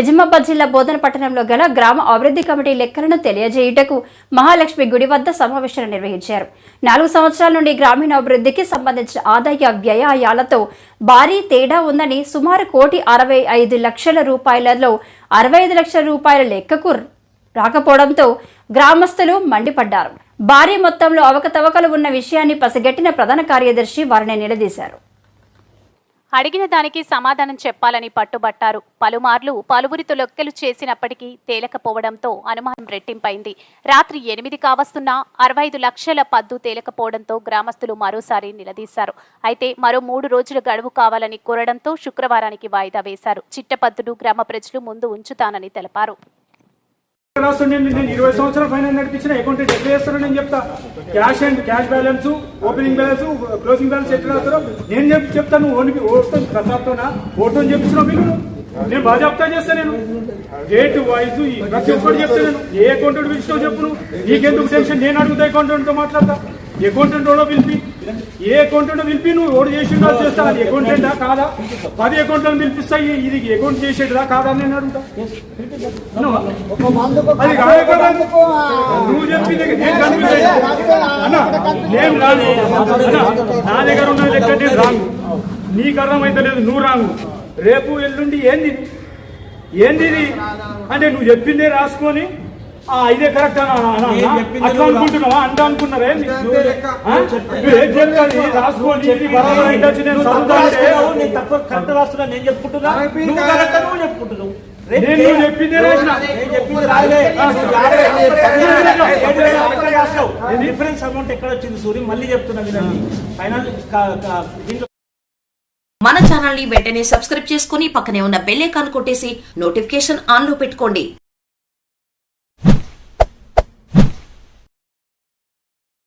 నిజామాబాద్ జిల్లా బోధన పట్టణంలో గల గ్రామ అభివృద్ధి కమిటీ లెక్కలను తెలియజేయుటకు మహాలక్ష్మి గుడి వద్ద సమావేశాలు నిర్వహించారు. నాలుగు సంవత్సరాల నుండి గ్రామీణ అభివృద్ధికి సంబంధించిన ఆదాయ వ్యయాలతో భారీ తేడా ఉందని సుమారు కోటి అరవై ఐదు లక్షల రూపాయలలో అరవై ఐదు లక్షల రూపాయల లెక్కకు రాకపోవడంతో గ్రామస్తులు మండిపడ్డారు. భారీ మొత్తంలో అవకతవకలు ఉన్న విషయాన్ని పసిగట్టిన ప్రధాన కార్యదర్శి వారిని నిలదీశారు. అడిగిన దానికి సమాధానం చెప్పాలని పట్టుబట్టారు. పలుమార్లు పలువురితో లొక్కెలు చేసినప్పటికీ తేలకపోవడంతో అనుమానం రెట్టింపైంది. రాత్రి ఎనిమిది కావస్తున్నా అరవై ఐదు లక్షల పద్దు తేలకపోవడంతో గ్రామస్తులు మరోసారి నిలదీశారు. అయితే మరో మూడు రోజులు గడువు కావాలని కోరడంతో శుక్రవారానికి వాయిదా వేశారు. చిట్టపద్దును గ్రామ ప్రజలు ముందు ఉంచుతానని తెలిపారు. రాస్తుండే నేను ఇరవై సంవత్సరాలు ఫైనాన్స్ నడిపించిన అకౌంట్ ఎట్లా చేస్తారో నేను చెప్తా. Cash and cash balance opening balance closing balance ఎట్లా రాస్తారో నేను చెప్పి చెప్తాను. ఓన్కి ఓటుతో ప్రతాప్తోనా? ఓటు అని మీరు నేను బాగా చెప్తా చేస్తా నేను. డేట్ వైజ్ ప్రతి ఒక్కటి చెప్తా నేను. ఏ అకౌంటెంట్ పిలిచినావు చెప్పు నీకెందుకు టెన్షన్ నేను అడుగుతా అకౌంటెంట్తో మాట్లాడతా. అకౌంటెంట్ ఓడో పిలిపి ఏ అకౌంటెంట్ పిలిపి నువ్వు ఓడి చేసిండో చేస్తా. అది అకౌంటెంటా కాదా? పది అకౌంట్లను పిలిపిస్తా ఇది అకౌంట్ చేసేదా కాదా అని నేను అడుగుతా. అది నువ్వు చెప్పింది నేను అన్న నేను రాను. నా దగ్గర ఉన్న లెక్క నేను రాంగు నీకు అర్థమైతే లేదు నువ్వు రాంగు రేపు ఎల్లుండి ఏంది ఏంది అంటే నువ్వు చెప్పిందే రాసుకొని ఇదే కరెక్ట్ అట్లా అనుకుంటున్నావా? అంట అనుకున్నారా? ఏం చెప్పాలి? బరాబర్ అయితే వచ్చి నేను చదువుతా అంటే నేను తక్కువ కరెక్ట్ రాస్తున్నా నేను చెప్పుకుంటున్నా? నువ్వు కరెక్ట్ నువ్వు చెప్పుకుంటున్నావు. రేపు నేను నువ్వు చెప్పిందే రాసిన. నేను చెప్పింది రాలే డిఫరెన్స్ అమౌంట్ ఎక్కడ వచ్చింది సూరి? మళ్ళీ చెప్తున్నా వినండి. ఫైనాన్స్ దీంట్లో మన ఛానల్ని వెంటనే సబ్స్క్రైబ్ చేసుకుని పక్కనే ఉన్న బెల్ ఐకాన్ కొట్టేసి నోటిఫికేషన్ ఆన్లో పెట్టుకోండి.